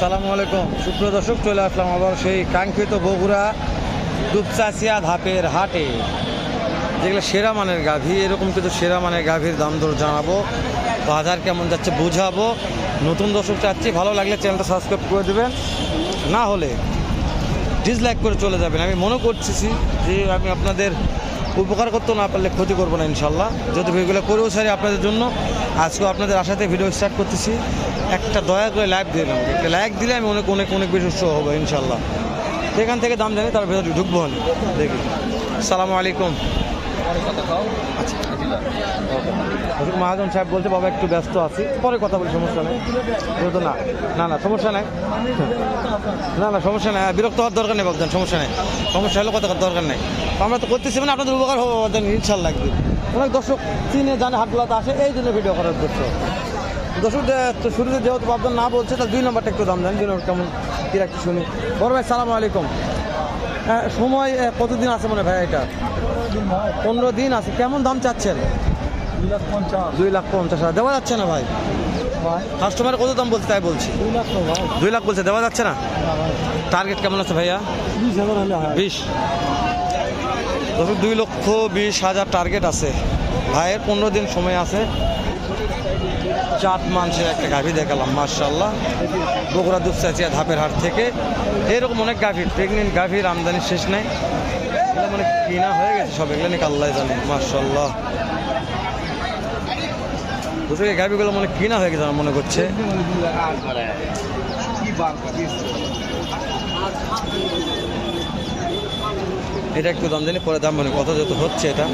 সালামু আলাইকুম। সুপ্রিয় দর্শক, চলে আসলাম আবার সেই কাঙ্ক্ষিত বগুড়া দুপচাচিয়া ধাপের হাটে। যেগুলো সেরা মানের গাভী, এরকম কিন্তু সেরা মানের গাভীর দাম দর জানাব। বাজার কেমন যাচ্ছে বুঝাবো। নতুন দর্শক চাচ্ছি, ভালো লাগলে চ্যানেলটা সাবস্ক্রাইব করে দেবেন। না হলে ডিসলাইক করে চলে যাবেন। আমি মনে করছি যে আমি আপনাদের উপকার করতে না পারলে ক্ষতি করব না ইনশাল্লাহ। যদি ভিডিওগুলো করেও সারি আপনাদের জন্য, আজকেও আপনাদের আশাতে ভিডিও স্টার্ট করতেছি। একটা দয়া করে দিয়ে দিলাম একটা লাইক দিলে আমি অনেক অনেক অনেক বেশি উৎসাহ হব ইনশাল্লাহ সেখান থেকে দাম জানি, তার ভেতরে ঢুকবো আমি। দেখি। সালামু আলাইকুম। মহাজন সাহেব বলছে, বাবা, একটু ব্যস্ত আছি। পরে কথা বলি, সমস্যা নেই। যেহেতু না না না, সমস্যা নেই। না না, সমস্যা নেই। বিরক্ত হওয়ার দরকার নেই বাবজান সমস্যা নেই। সমস্যা হলে কথা দরকার নেই। আমরা তো করতেছি মানে আপনাদের উপকার হব ইনশাল্লাহ একদিন। অনেক দর্শক চিনে, জানে হাটগুলোতে আসে, এই জন্য ভিডিও করার উদ্দেশ্য। দর্শক যে- তো শুরুতে যেহেতু বাবজান না বলছে তার দুই নম্বরটা একটু দাম দেন দুই নম্বর কেমন কী রাখছি শুনি। বড় ভাই সালামু আলাইকুম। হ্যাঁ, সময় কতদিন আছে মনে ভাই এটা? পনেরো দিন আছে। কেমন দাম চাচ্ছেন? দুই লাখ পঞ্চাশ হাজার। দেওয়া যাচ্ছে না ভাই? ভাই। কাস্টমার কত দাম বলছে তাই বলছি? দুই লাখ ভাই। দুই লাখ বলছে দেওয়া যাচ্ছে না? টার্গেট কেমন আছে ভাইয়া? বিশ দুই লক্ষ বিশ হাজার টার্গেট আছে। ভাইয়ের পনেরো দিন সময় আছে। চাট মাংসের একটা গাভি দেখালাম মার্শাল্লাহ বগুড়া দুপচাচিয়া ধাপের হাট থেকে। এরকম অনেক গাভি প্রেগনেন্ট গাভির আমদানি শেষ নেই। এগুলো মানে কিনা হয়ে গেছে সব, এগুলো নাকি আল্লাহ জানে মার্শাল্লাহ এই গাভিগুলো মানে কিনা হয়ে গেছে আমার মনে করছে। এটা একটু দাম জানি, পরে দাম মানে কত যত হচ্ছে এটা।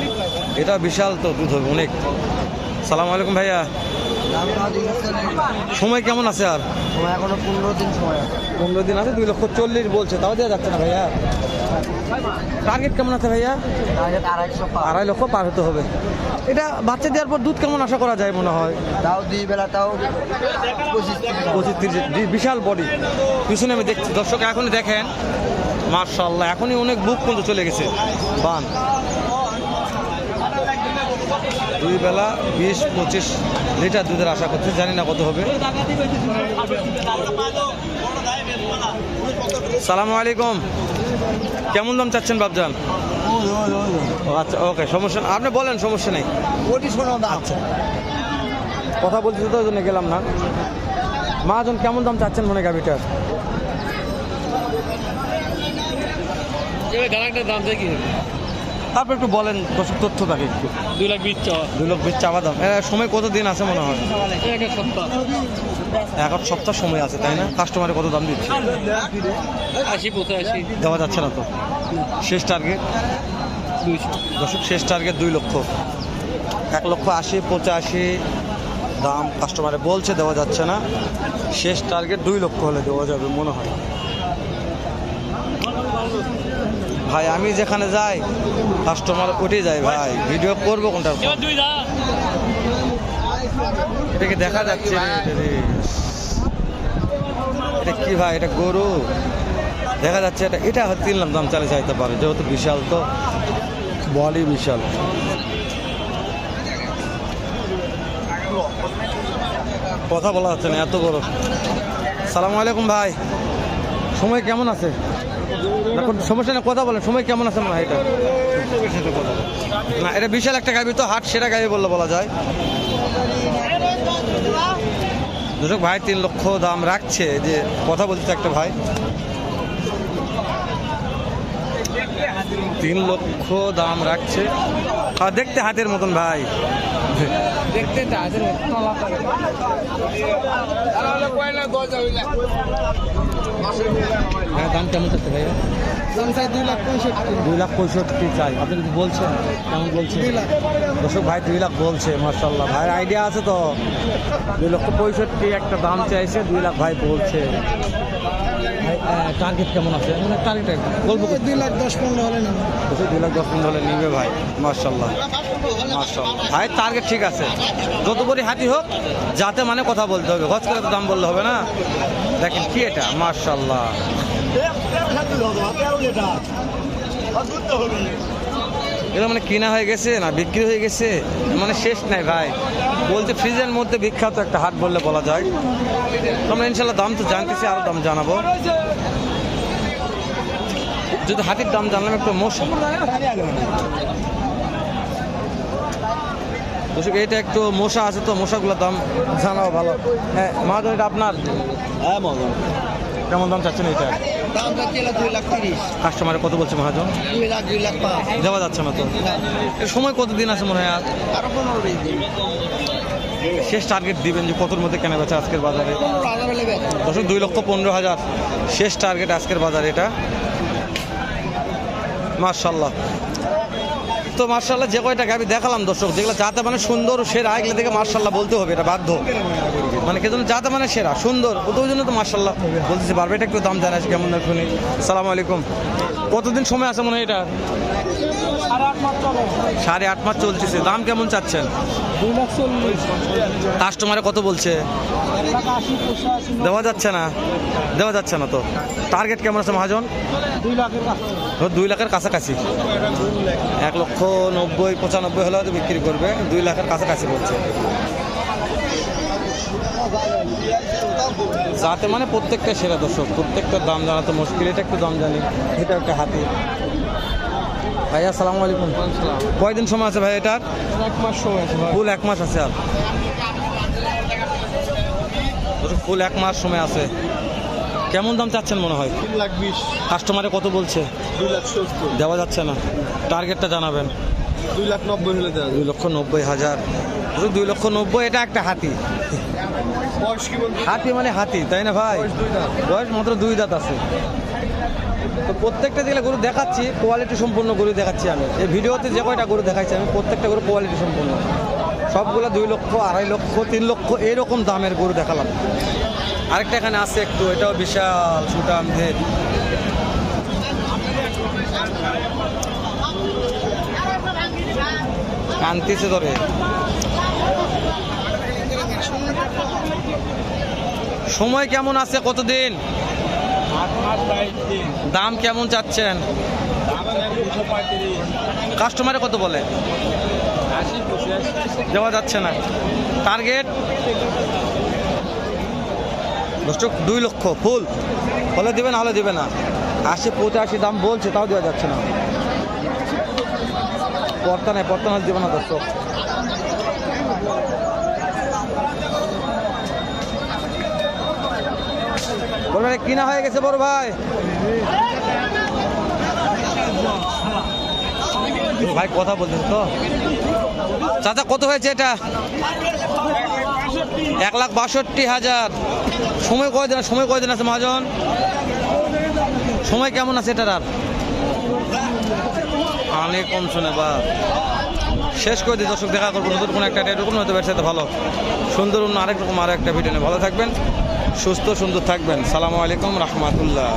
এটা বিশাল তো দুধ হবে অনেক। সালাম আলাইকুম ভাইয়া। সময় কেমন আছে আর? সময় এখনও পনেরো দিন সময় আছে। পনেরো দিন আছে দুই লক্ষ চল্লিশ বলছে তাও দেওয়া যাচ্ছে না ভাইয়া। টার্গেট কেমন আছে ভাইয়া? আড়াই লক্ষ পার হতে হবে। এটা বাচ্চা দেওয়ার পর দুধ কেমন আশা করা যায় মনে হয়? তাও দুই বেলা তাও পঁচিশ তিরিশ বিশাল বডি পিছনে আমি দেখছি দর্শক এখনই দেখেন। মার্শাল্লাহ এখনই অনেক বুক পর্যন্ত চলে গেছে। বান। দুই বেলা বিশ পঁচিশ লিটার দুধের আশা করছি জানি না কত হবে। সালামু আলাইকুম। কেমন দাম চাচ্ছেন বাবজান ও আচ্ছা ওকে সমস্যা আপনি বলেন সমস্যা নেই। ওটি শোনো আচ্ছা। কথা বলছি তো ওই জন্য গেলাম না। মহাজন কেমন দাম চাচ্ছেন মনে গাভিটার? দাম দেখি। তারপর একটু বলেন তথ্য থাকে একটু। দুই লাখ বিশ চাওয়া। দুই লোক বিশ চাওয়া দাম। সময় কত দিন আছে মনে হয়? এক সপ্তাহ। এক সপ্তাহ সময় আছে তাই না? কাস্টমারে কত দাম দিচ্ছে? আশি পঁচাশি। দেওয়া যাচ্ছে না তো? শেষ টার্গেট দুইশো। দর্শক শেষ টার্গেট দুই লক্ষ। এক লক্ষ আশি পঁচাশি দাম কাস্টমারে বলছে দেওয়া যাচ্ছে না। শেষ টার্গেট দুই লক্ষ হলে দেওয়া যাবে মনে হয়। ভাই আমি যেখানে যাই কাস্টমার উঠে যায় ভাই। ভিডিও করব কোনটা এটাকে দেখা যাচ্ছে এটা কি ভাই? এটা গরু? দেখা যাচ্ছে এটা এটা হয়তো তিন লাখ দাম চালে চাইতে পারে যেহেতু বিশাল তো। বডি বিশাল। কথা বলা যাচ্ছে না এত বড় সালাম আলাইকুম ভাই। সময় কেমন আছে? না, কোন সমস্যা নেই কথা বলেন সময় কেমন আছে ভাই এটা? না এটা বিশাল একটা গাড়ি তো হাট সেরা গাড়ি বললে বলা যায়। দুটো ভাই তিন লক্ষ দাম রাখছে যে কথা বলছে একটা ভাই। তিন লক্ষ দাম রাখছে। আর দেখতে হাতের মতন ভাই। দেখতে হ্যাঁ দাম কেমন চাচ্ছে দুই লাখ পঁয়ষট্টি। দুই লাখ পঁয়ষট্টি চাই। আপনি বলছেন? কেমন বলছেন? দুই লাখ। দর্শক ভাই দুই লাখ বলছে মার্শাল্লাহ ভাইয়ের আইডিয়া আছে তো? দুই লক্ষ পঁয়ষট্টি একটা দাম চাইছে দুই লাখ ভাই বলছে। টার্গেট কেমন আছে? মানে টার্গেট গল্প দুই লাখ দশ পনেরো হলে না বলছে দুই লাখ দশ পনেরো হলে নিবে ভাই মার্শাল্লাহ মার্শাল্লাহ ভাই টার্গেট ঠিক আছে। যত বড়ি হাতি হোক যাতে মানে কথা বলতে হবে। হজ করে তো দাম বললে হবে না? দেখেন কি এটা মার্শাল্লাহ এগুলো মানে কিনা হয়ে গেছে না বিক্রি হয়ে গেছে? মানে শেষ নাই ভাই। বলতে ফ্রিজের মধ্যে বিখ্যাত একটা হাট বললে বলা যায়। আমরা ইনশাল্লাহ দাম তো জানতেছি আরও দাম জানাব। যদি হাতির দাম জানলাম একটু মশা দর্শক এটা একটু মশা আছে তো মশাগুলোর দাম জানাও ভালো। হ্যাঁ মহাজন এটা আপনার? হ্যাঁ কেমন দাম চাচ্ছেন এটা দাম যাচ্ছে দুই লাখ তিরিশ। কাস্টমারে কত বলছে মহাজন? দুই লাখ দুই লাখ পাঁচ। দেওয়া যাচ্ছে না তো। সময় কতদিন আছে মনে হয় আর? পনেরো বিশ দিন। শেষ টার্গেট দিবেন যে কতর মধ্যে কেনা বেচা আজকের বাজারে? দর্শক দুই লক্ষ পনেরো হাজার। শেষ টার্গেট আজকের বাজারে এটা। মার্শাল্লাহ তো মার্শাল্লাহ যে কয়টা গাবি দেখালাম দর্শক যেগুলো যাতে মানে সুন্দর সেরা এগুলো দেখে মার্শাল্লাহ বলতে হবে এটা বাধ্য। মানে জন্য যাতে মানে সেরা, সুন্দর। ওই জন্য তো মার্শাল্লাহ বলতেছি পারবে এটা একটু দাম জানাচ্ছি কেমন দাম শুনি সালাম আলাইকুম। কতদিন সময় আছে মনে হয় এটা সাড়ে আট মাস চলতেছে। দাম কেমন চাচ্ছেন? কাস্টমারে কত বলছে? দেওয়া যাচ্ছে না। দেওয়া যাচ্ছে না তো। টার্গেট কেমন আছে মহাজন? দুই লাখের কাছাকাছি। এক লক্ষ নব্বই, পঁচানব্বই হলে বিক্রি করবে। দুই লাখের কাছাকাছি বলছে। যাতে মানে প্রত্যেকটা সেরা দর্শক প্রত্যেকটার দাম জানা তো মুশকিল এটা একটু দাম জানি। এটা একটা হাতি। ভাইয়া আসসালামু আলাইকুম। কয়দিন সময় আছে ভাই এটার এক মাস সময় আছে ভাই। ফুল এক মাস আছে আর। ফুল এক মাস সময় আছে। কেমন দাম চাচ্ছেন মনে হয়? তিন লাখ বিশ। কাস্টমারে কত বলছে? দুই লাখ সত্তর। দেওয়া যাচ্ছে না। টার্গেটটা জানাবেন। দুই লাখ নব্বই হলে দেওয়া দুই লক্ষ নব্বই হাজার। দুই লক্ষ নব্বই এটা একটা হাতি। হাতি মানে হাতি তাই না ভাই? বয়স মাত্র দুই দাঁত আছে। তো প্রত্যেকটা যেগুলো গরু দেখাচ্ছি কোয়ালিটি সম্পূর্ণ গরু দেখাচ্ছি আমি। এই ভিডিওতে যে কয়টা গরু দেখাচ্ছি আমি প্রত্যেকটা গরু কোয়ালিটি সম্পূর্ণ। সবগুলো দুই লক্ষ আড়াই লক্ষ তিন লক্ষ এরকম দামের গরু দেখালাম। আরেকটা এখানে আছে একটু এটাও বিশাল সুটাম ভেদ কান্তিছে ধরে সময় কেমন আছে কতদিন? দাম কেমন চাচ্ছেন? কাস্টমারে কত বলে? দেওয়া যাচ্ছে না। টার্গেট? দর্শক, দুই লক্ষ, ফুল। হলে দেবে না, হলে দেবে না। আশি, পঁচাশি দাম বলছে, তাও দেওয়া যাচ্ছে না। পর্তা নেই পর্তা হলে দেবে না দর্শক। বলবেন কিনা হয়ে গেছে বড় ভাই। ভাই কথা বলছেন তো। চাচা, কত হয়েছে এটা? এক লাখ বাষট্টি হাজার। সময় কয়দিন সময় কয়দিন আছে মহাজন? সময় কেমন আছে এটার আর? অনেক কম শুনে বা। শেষ করে দিই দর্শক দেখা করব। নতুন কোনো একটা এরকম হতে পারছে ভালো। সুন্দর অন্য আরেক রকম আরও একটা ভিডিও নিয়ে। ভালো থাকবেন। সুস্থ সুন্দর থাকবেন। সালামু আলাইকুম রহমাতুল্লাহ।